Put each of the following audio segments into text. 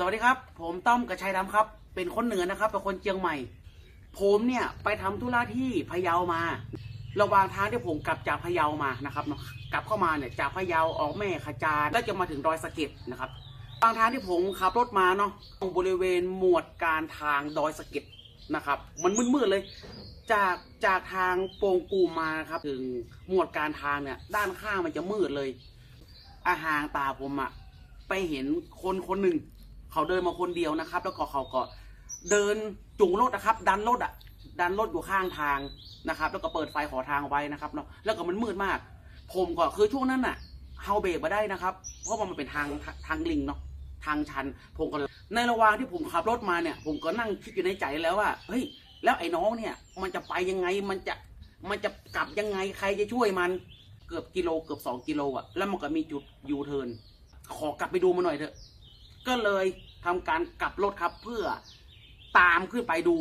สวัสดีครับ ผมต้อมกระชัยดำครับ เป็นคนเหนือนะครับเป็นคนเชียงใหม่ ผมเนี่ยไปทำธุระที่พะเยามา ระหว่างทางที่ผมกลับจากพะเยามานะครับกลับเข้ามาเนี่ยจากพะเยาออกแม่ขจารแล้วจะมาถึงดอยสะเก็ดนะครับบางทางที่ผมขับรถมาเนาะตรงบริเวณหมวดการทางดอยสะเก็ดนะครับ มันมืดๆเลย จากจากทางโปงกูมาครับ ถึงหมวดการทางเนี่ยด้านข้างมันจะมืดเลย อาหางตาผมอะไปเห็นคนคนหนึ่ง เขาเดินมาคนเดียวนะครับ แล้วก็เขาก็เดินจุงรถนะครับ ดันรถอะ ดันรถอยู่ข้างทางนะครับ แล้วก็เปิดไฟขอทางไว้นะครับเนาะแล้วก็มันมืดมาก ผมก็คือช่วงนั้นอะเฮาเบรกมาได้นะครับ เพราะว่ามันเป็นทางทางลิงเนาะทางชัน ผมก็ในระหว่างที่ผมขับรถมาเนี่ย ผมก็นั่งคิดอยู่ในใจแล้วว่าเฮ้ยแล้วไอ้น้องเนี่ย มันจะไปยังไงมันจะมันจะกลับยังไงใครจะช่วยมันเกือบกิโลเกือบสองกิโลอะ แล้วมันก็มีจุดยูเทิร์นขอกลับไปดูมาหน่อยเถอะ ก็เลยทำการกลับรถครับ เพื่อตามขึ้นไปดู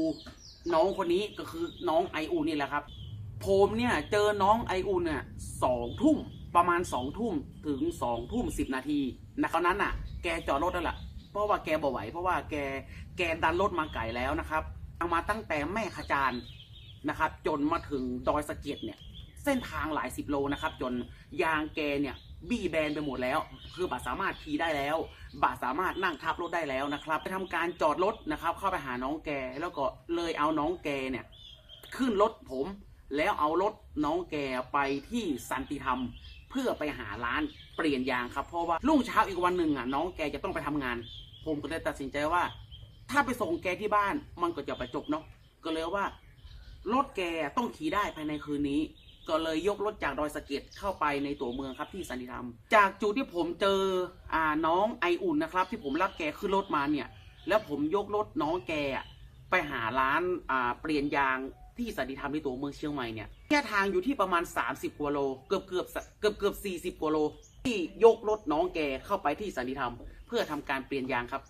น้องคนนี้ก็คือน้องไออุ่นนี่แหละครับ ผมเนี่ยเจอน้องไออุ่นเนี่ยสองทุ่มประมาณสองทุ่มถึงสองทุ่มสิบนาทีนะคราวนั้นน่ะ แกจอดรถแล้วล่ะ เพราะว่าแกบ่ไหว เพราะว่าแกแกดันรถมาไก่แล้วนะครับเอามาตั้งแต่แม่ขจารนะครับ จนมาถึงดอยสะเก็ดเนี่ย เส้นทางหลายสิบโลนะครับ จนยางแกเนี่ย บี้แบนไปหมดแล้ว คือบาสามารถขี่ได้แล้วบาสามารถนั่งทับรถได้แล้วนะครับไปทำการจอดรถนะครับ เข้าไปหาน้องแกแล้วก็เลยเอาน้องแกเนี่ยขึ้นรถผม แล้วเอารถน้องแกไปที่สันติธรรม เพื่อไปหาร้านเปลี่ยนยางครับเพราะว่ารุ่งเช้าอีกวันหนึ่งอะน้องแกจะต้องไปทำงาน ผมก็เลยตัดสินใจว่า ถ้าไปส่งแกที่บ้านมันก็จะไปจบเนาะก็เลยว่ารถแกต้องขี่ได้ภายในคืนนี้ ก็เลยยกรถจากดอยสะเก็ดเข้าไปในตัวเมืองครับที่สันติธรรม จากจุดที่ผมเจออ่าน้องไออุ่นนะครับ ที่ผมรับแกขึ้นรถมาเนี่ย แล้วผมยกรถน้องแกไปหาร้านอ่าเปลี่ยนยางที่สันติธรรมในตัวเมืองเชียงใหม่เนี่ยระยะทางอยู่ที่ประมาณ 30กว่าโล เกือบเกือบเกือบเกือบ40กว่าโล ที่ยกรถน้องแกเข้าไปที่สันติธรรม เพื่อทำการเปลี่ยนยางครับ